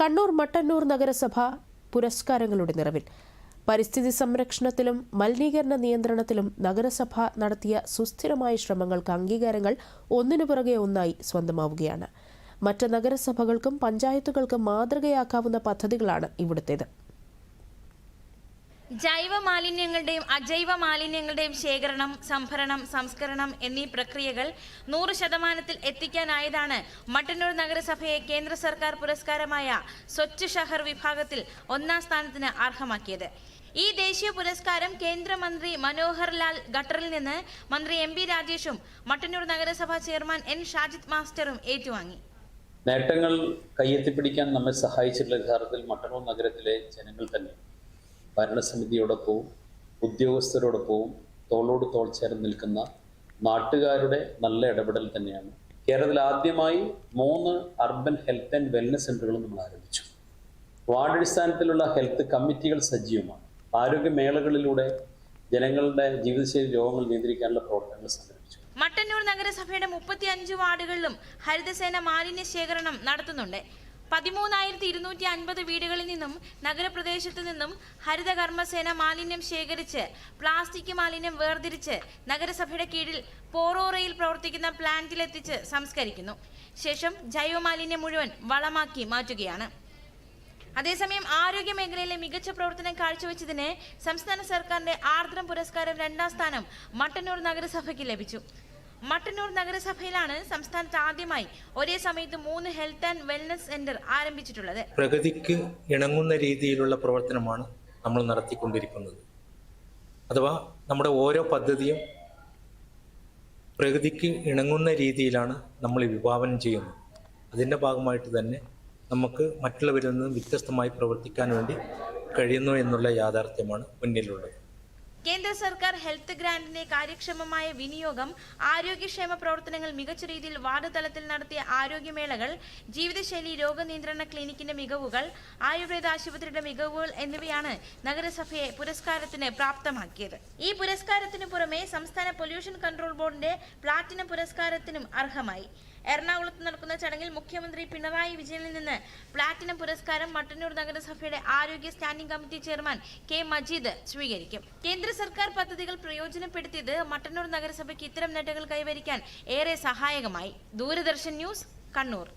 കണ്ണൂർ മട്ടന്നൂർ നഗരസഭ പുരസ്കാരങ്ങളുടെ നിറവിൽ. പരിസ്ഥിതി സംരക്ഷണത്തിലും മലിനീകരണ നിയന്ത്രണത്തിലും നഗരസഭ നടത്തിയ സുസ്ഥിരമായ ശ്രമങ്ങൾക്ക് അംഗീകാരങ്ങൾ ഒന്നിനു പുറകെ ഒന്നായി സ്വന്തമാവുകയാണ്. മറ്റ് നഗരസഭകൾക്കും പഞ്ചായത്തുകൾക്കും മാതൃകയാക്കാവുന്ന പദ്ധതികളാണ് ഇവിടുത്തേത്. ജൈവ മാലിന്യങ്ങളുടെയും അജൈവ മാലിന്യങ്ങളുടെയും ശേഖരണം സംഭരണം സംസ്കരണം എന്നീ പ്രക്രിയകൾ നൂറ് ശതമാനത്തിൽ എത്തിക്കാനായതാണ് മട്ടന്നൂർ നഗരസഭയെ കേന്ദ്ര സർക്കാർ പുരസ്കാരമായ സ്വച്ഛ് ഷഹർ വിഭാഗത്തിൽ ഒന്നാം സ്ഥാനത്തിന് അർഹമാക്കിയത്. ഈ ദേശീയ പുരസ്കാരം കേന്ദ്രമന്ത്രി മനോഹർ ലാൽ ഖട്ടറിൽ നിന്ന് മന്ത്രി എം പി രാജേഷും മട്ടന്നൂർ നഗരസഭാ ചെയർമാൻ എൻ ഷാജിദ് മാസ്റ്ററും ഏറ്റുവാങ്ങി. നേട്ടങ്ങൾ കയ്യെത്തിപ്പിടിക്കാൻ നമ്മെ സഹായിച്ചിട്ടുള്ള യഥാർത്ഥത്തിൽ മട്ടന്നൂർ നഗരത്തിലെ ജനങ്ങൾ തന്നെ ഭരണസമിതിയോടൊപ്പവും ഉദ്യോഗസ്ഥരോടൊപ്പവും തോളോട് തോൾ ചേർന്ന് നിൽക്കുന്ന നാട്ടുകാരുടെ നല്ല ഇടപെടൽ തന്നെയാണ്. കേരളത്തിൽ ആദ്യമായി മൂന്ന് അർബൻ ഹെൽത്ത് ആൻഡ് വെൽനസ് സെന്ററുകളും നമ്മൾ ആരംഭിച്ചു. വാർഡടിസ്ഥാനത്തിലുള്ള ഹെൽത്ത് കമ്മിറ്റികൾ സജീവമാണ്. ആരോഗ്യമേളകളിലൂടെ ജനങ്ങളുടെ ജീവിതശൈലി രോഗങ്ങൾ നിയന്ത്രിക്കാനുള്ള പ്രവർത്തനങ്ങൾ സംഘടിപ്പിച്ചു. മട്ടന്നൂർ നഗരസഭയുടെ മുപ്പത്തി അഞ്ച് വാർഡുകളിലും ഹരിതസേന മാലിന്യ ശേഖരണം നടത്തുന്നുണ്ട്. പതിമൂന്നായിരത്തി ഇരുന്നൂറ്റി അൻപത് വീടുകളിൽ നിന്നും നഗരപ്രദേശത്തു നിന്നും ഹരിതകർമ്മസേന മാലിന്യം ശേഖരിച്ച് പ്ലാസ്റ്റിക് മാലിന്യം വേർതിരിച്ച് നഗരസഭയുടെ കീഴിൽ പോറോറയിൽ പ്രവർത്തിക്കുന്ന പ്ലാന്റിലെത്തിച്ച് സംസ്കരിക്കുന്നു. ശേഷം ജൈവമാലിന്യം മുഴുവൻ വളമാക്കി മാറ്റുകയാണ്. അതേസമയം ആരോഗ്യ മേഖലയിലെ മികച്ച പ്രവർത്തനം കാഴ്ചവെച്ചതിന് സംസ്ഥാന സർക്കാരിന്റെ ആർദ്രം പുരസ്കാരം രണ്ടാം സ്ഥാനം മട്ടന്നൂർ നഗരസഭയ്ക്ക് ലഭിച്ചു. മട്ടന്നൂർ നഗരസഭയിലാണ് സംസ്ഥാനത്ത് ആദ്യമായി ഒരേ സമയത്ത് മൂന്ന് ഹെൽത്ത് ആൻഡ് വെൽനസ് സെന്റർ ആരംഭിച്ചിട്ടുള്ളത്. പ്രകൃതിക്ക് ഇണങ്ങുന്ന രീതിയിലുള്ള പ്രവർത്തനമാണ് നമ്മൾ നടത്തിക്കൊണ്ടിരിക്കുന്നത്. അഥവാ നമ്മുടെ ഓരോ പദ്ധതിയും പ്രകൃതിക്ക് ഇണങ്ങുന്ന രീതിയിലാണ് നമ്മൾ വിഭാവനം ചെയ്യുന്നത്. അതിന്റെ ഭാഗമായിട്ട് തന്നെ നമുക്ക് മറ്റുള്ളവരിൽ നിന്ന് വ്യത്യസ്തമായി പ്രവർത്തിക്കാൻ വേണ്ടി കഴിയുന്നു എന്നുള്ള യാഥാർത്ഥ്യമാണ് മുന്നിലുള്ളത്. കേന്ദ്ര സർക്കാർ ഹെൽത്ത് ഗ്രാന്റിന്റെ കാര്യക്ഷമമായ വിനിയോഗം ആരോഗ്യക്ഷേമ പ്രവർത്തനങ്ങൾ മികച്ച രീതിയിൽ വാർഡ് തലത്തിൽ നടത്തിയ ആരോഗ്യമേളകൾ ജീവിതശൈലി രോഗനിയന്ത്രണ ക്ലിനിക്കിന്റെ മികവുകൾ ആയുർവേദ ആശുപത്രിയുടെ മികവുകൾ എന്നിവയാണ് നഗരസഭയെ പുരസ്കാരത്തിന് പ്രാപ്തമാക്കിയത്. ഈ പുരസ്കാരത്തിന് പുറമെ സംസ്ഥാന പൊല്യൂഷൻ കൺട്രോൾ ബോർഡിന്റെ പ്ലാറ്റിനം പുരസ്കാരത്തിനും അർഹമായി. എറണാകുളത്ത് നടക്കുന്ന ചടങ്ങിൽ മുഖ്യമന്ത്രി പിണറായി വിജയനിൽ നിന്ന് പ്ലാറ്റിനം പുരസ്കാരം മട്ടന്നൂർ നഗരസഭയുടെ ആരോഗ്യ standing committee chairman K Majeed സ്വീകരിക്കും. കേന്ദ്ര സർക്കാർ പദ്ധതികൾ പ്രയോജനപ്പെടുത്തിയത് മട്ടന്നൂർ നഗരസഭയ്ക്ക് ഇത്തരം നേട്ടങ്ങൾ കൈവരിക്കാൻ ഏറെ സഹായകമായി. ദൂരദർശൻ ന്യൂസ് കണ്ണൂർ.